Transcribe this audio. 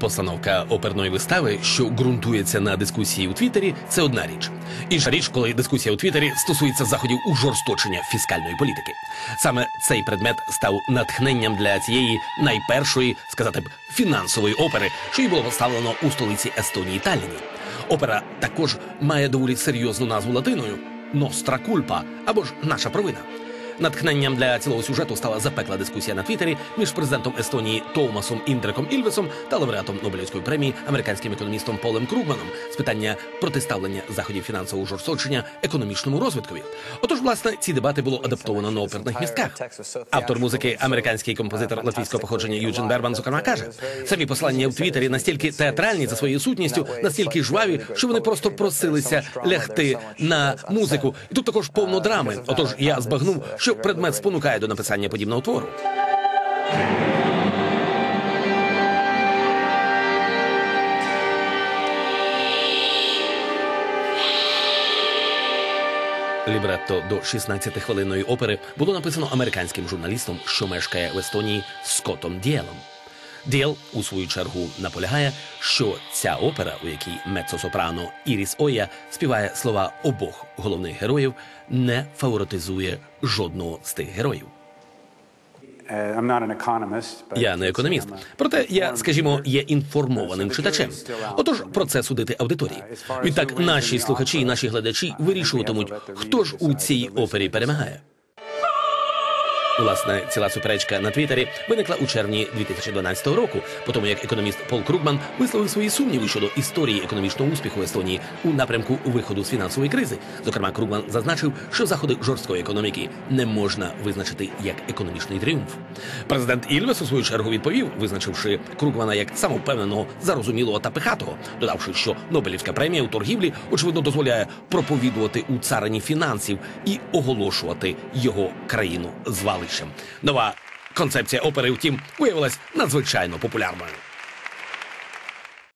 Постановка оперної вистави, що ґрунтується на дискусії у Твіттері, це одна річ. Інша річ, коли дискусія у Твіттері стосується заходів ужорсточення фіскальної політики. Саме цей предмет став натхненням для цієї найпершої, сказати б, фінансової опери, що й було поставлено у столиці Естонії Талліні. Опера також має доволі серйозну назву латиною Ностра кульпа або ж наша провина. Натхненням для цілого сюжету стала запекла дискусія на Твіттері між президентом Естонії Томасом Індреком Ільвесом та лауреатом Нобелівської премії американським економістом Полем Кругманом з питання протиставлення заходів фінансового жорсточення економічному розвиткові. Отож, власне, ці дебати було адаптовано на оперних містках. Автор музики, американський композитор латвійського походження Юджин Берман, зокрема каже, самі послання в Твіттері настільки театральні за своєю сутністю, настільки жваві, що вони просто просилися лягти на музику. І тут також повно драми. Отож, я збагнув, що предмет спонукає до написання подібного твору. Лібретто до 16-хвилинної опери було написано американським журналістом, що мешкає в Естонії Скотом Діелом. Діел, у свою чергу, наполягає, що ця опера, у якій меццо-сопрано Іріс Оя співає слова обох головних героїв, не фаворитизує жодного з тих героїв. But Я не економіст, проте я, скажімо, є інформованим читачем. Отож, про це судити аудиторії. Відтак, наші слухачі і наші глядачі вирішуватимуть, хто ж у цій опері перемагає. Власне, ціла суперечка на Твіттері виникла у червні 2012 року, по тому як економіст Пол Кругман висловив свої сумніви щодо історії економічного успіху Естонії у напрямку виходу з фінансової кризи. Зокрема, Кругман зазначив, що заходи жорсткої економіки не можна визначити як економічний тріумф. Президент Ільвес у свою чергу відповів, визначивши Кругмана як самовпевненого, зарозумілого та пихатого, додавши, що Нобелівська премія у торгівлі очевидно дозволяє проповідувати у царині фінансів і оголошувати його країну звалищем. Нова концепція опери, втім, виявилась надзвичайно популярною.